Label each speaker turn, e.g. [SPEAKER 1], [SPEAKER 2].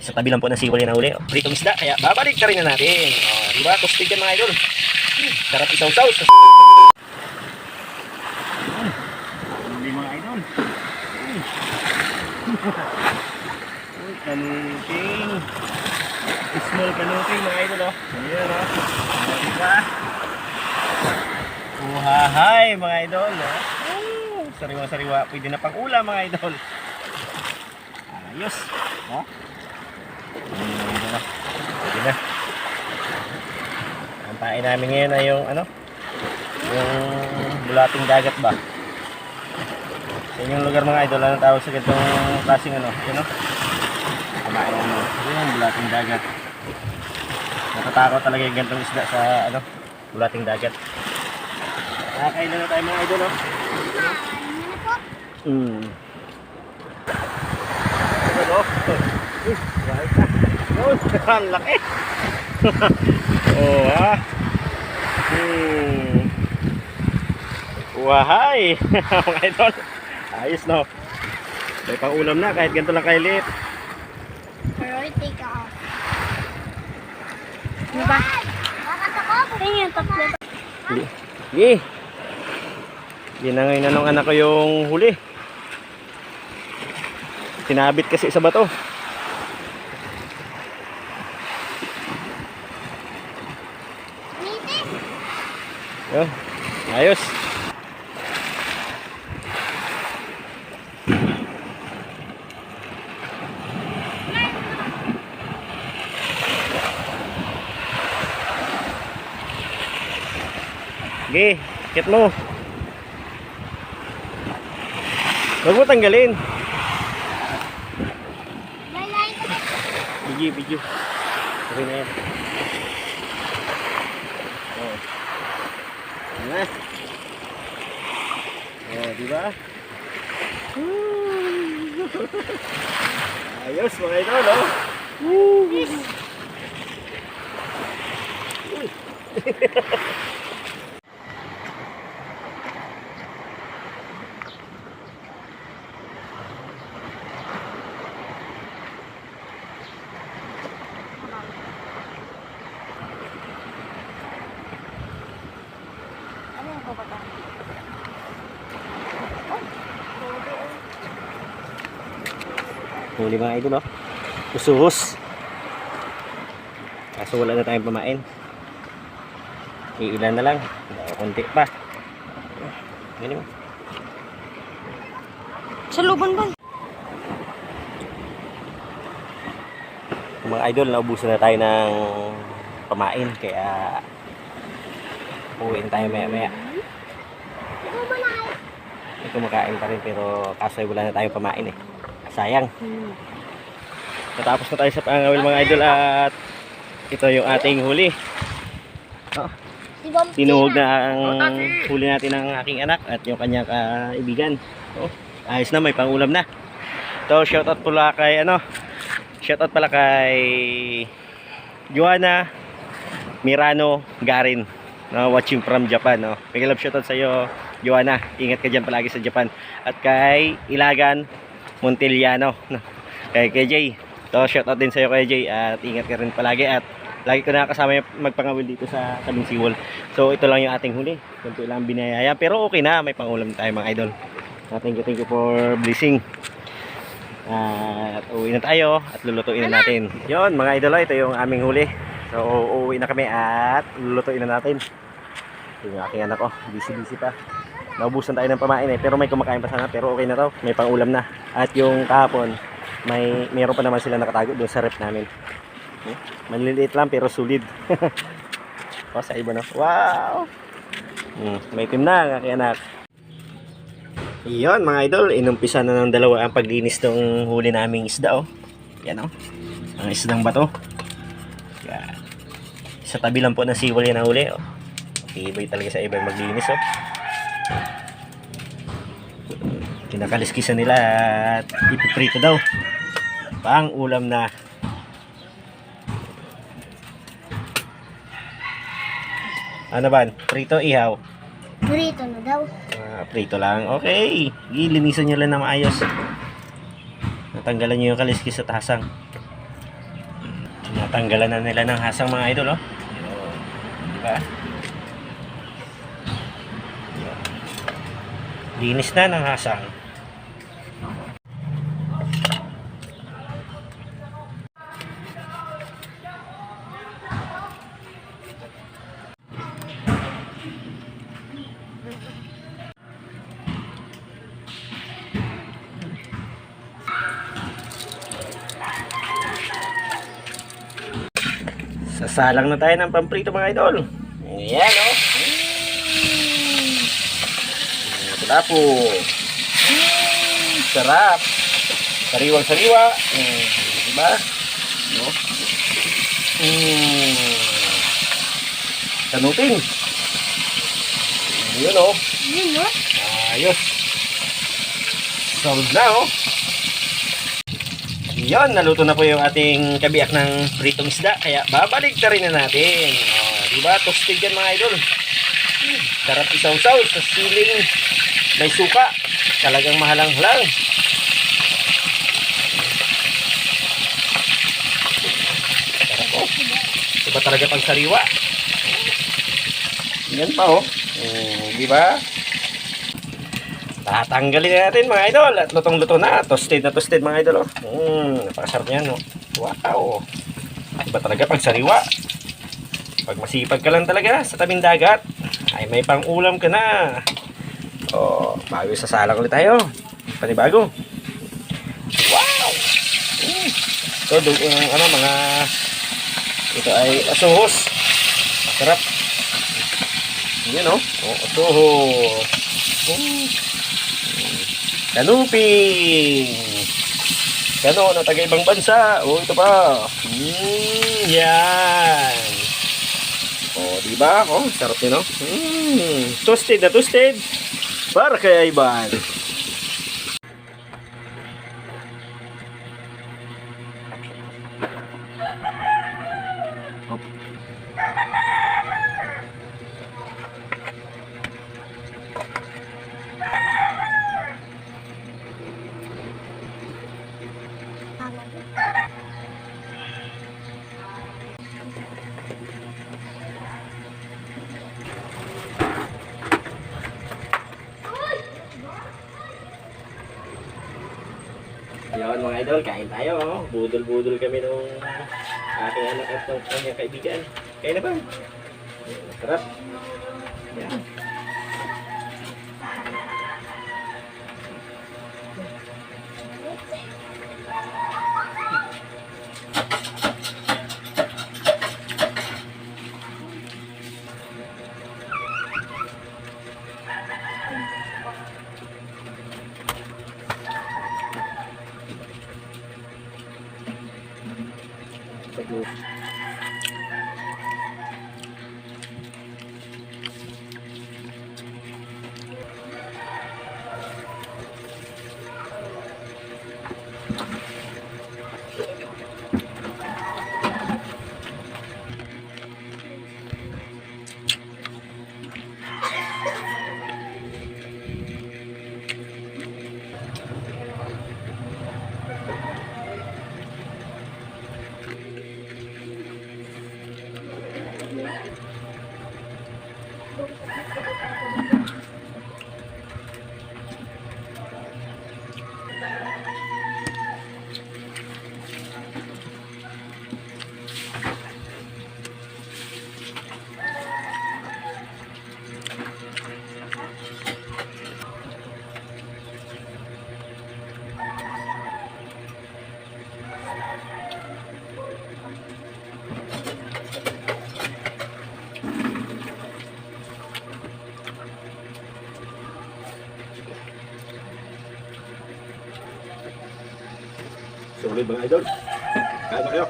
[SPEAKER 1] Sa tabi lang po ng siwal na uli. Pritong isda, kaya babalik ka rin na natin. O, di ba? Tostig yan mga idol. Sarap isaw-saw. sa Hindi mga idol. Uy, kanuting. Small kanuting mga idol oh. Ayan oh. O, di ba? Uhahay mga idol. Oh, Sariwa-sariwa. Pwede na pang ulam mga idol. Ayos. Oh. Pwede na. Pwede na. Ang pain namin ngayon ay yung ano? Yung bulating dagat ba? Sa inyong lugar mga idol, anong tawag sa ganitong klaseng ano? Yun no? Kumain ano? Yun ang bulating dagat. Natatakot talaga yung ganitong isda sa ano? Bulating dagat. Nakakain na tayo mga idol, no? Hmm. No? Na. Yun, ang laki. oh, ha? Hmm. Wahay! Mga idol. Ayos, no? May pang ulam na kahit ganito lang kailit.
[SPEAKER 2] Priority ka off. Ano ba? Bakit ako? Tingin yung tatlo.
[SPEAKER 1] Hindi. Ginangay na nung anak ko yung huli. Tinabit kasi sa bato. Yun. Ayos. Sige, kit mo. Huwag mo tanggalin.
[SPEAKER 2] Lalain ko na.
[SPEAKER 1] Bigyo, bigyo. Okay na yan. Oh. Yan na. Oh, di ba? Ayos mga idol, oh.
[SPEAKER 2] Ano
[SPEAKER 1] Huli mga idol, oh. Usuhos. Kaso wala na tayong pamain. Iilan na lang. Kunti pa. Ganun.
[SPEAKER 2] Sa luban ba?
[SPEAKER 1] Mga idol, naubusan na tayo ng pamain. Kaya uwiin tayo maya maya. May kumakain pa rin pero kaso wala na tayong pamain eh. Sayang. Natapos na tayo sa pangawil mga idol at ito yung ating huli.
[SPEAKER 2] Bumpy
[SPEAKER 1] Tinuhog na ang huli natin ng aking anak at yung kanyang kaibigan. Oh, ayos na, may pangulam na. So, shoutout pala kay ano, shoutout pala kay Joanna Mirano Garin. No, watching from Japan, no. Big love shoutout sa iyo, Joanna. Ingat ka diyan palagi sa Japan. At kay Ilagan Montiliano, no. Kay KJ. So, shoutout din sa iyo Jay at ingat ka rin palagi at lagi ko nakakasama yung magpangawil dito sa tabing siwol. So ito lang yung ating huli. Kunti lang binayaya pero okay na, may pangulam tayo mga idol. Uh, thank you, thank you for blessing. At uwi na tayo at lulutuin na natin. Yon mga idol, ito yung aming huli. So uuwi na kami at lulutuin na natin. Ito yung aking anak ko, busy-busy pa. Naubusan tayo ng pamain eh, pero may kumakain pa sana, pero okay na to, may pangulam na. At yung kahapon, may meron pa naman sila nakatago doon sa rep namin. Eh, Maliliit lang pero solid. o, sa iba na. Wow! Hmm, may team na ang anak. Iyon mga idol, inumpisa na ng dalawa ang paglinis ng huli naming isda oh. Yan oh. Ang isdang bato. Yan. Sa tabi lang po ng siwal yan ang huli oh. Ibay talaga sa ibang maglinis oh. Kinakaliskisan nila at ipiprito daw. Pang ulam na. Ano ba? Prito ihaw.
[SPEAKER 2] Burrito na daw.
[SPEAKER 1] Ah, prito lang. Okay. Gilinisan nyo lang na maayos. Natanggalan niyo yung kaliskis at hasang. Natanggalan na nila ng hasang mga idol, oh. Diba? Yun. Linis na ng hasang. Sasalang na tayo ng pamprito mga idol. Ayan, oh. Mm. Ito po. Mm, sarap. Sariwang sariwa. Mm, diba? No? Mm. Tanutin. Yun, oh.
[SPEAKER 2] Yun, no?
[SPEAKER 1] Ayos. Solved na, oh. Yan, naluto na po yung ating kabiyak ng pritong isda. Kaya babalik na rin na natin. Oh, diba? Toasted yan mga idol. Hmm, Sarap isaw-saw sa siling may suka. Talagang mahalang-halang. Sarap oh. Iba talaga pang sariwa. Yan pa oh. Oh, di ba? Tatanggalin na natin mga idol at lutong-luto na. Toasted na toasted mga idol. Oh. Mm, napakasarap niyan. Oh. Wow. Iba talaga pag sariwa. Pag masipag ka lang talaga sa tabing dagat, ay may pang ulam ka na. Oh, bago sasalang ulit tayo. Panibago. Wow. Mm. Ito, do- yung ano, mga ito ay asuhos. Sarap. Yan oh. Oh, asuhos. Mm. Kanuping. Kano na taga ibang bansa. Oh, ito pa. Mm, yan. Oh, di ba? Oh, sarap din, no? Mm, toasted na toasted. Para kay Ivan. Hop. Yun mga idol, kain tayo. Oh. Budol-budol kami nung aking anak at ng kanyang kaibigan. Kain na ba? Sarap. Yan. Solid mga idol. Kain na kayo.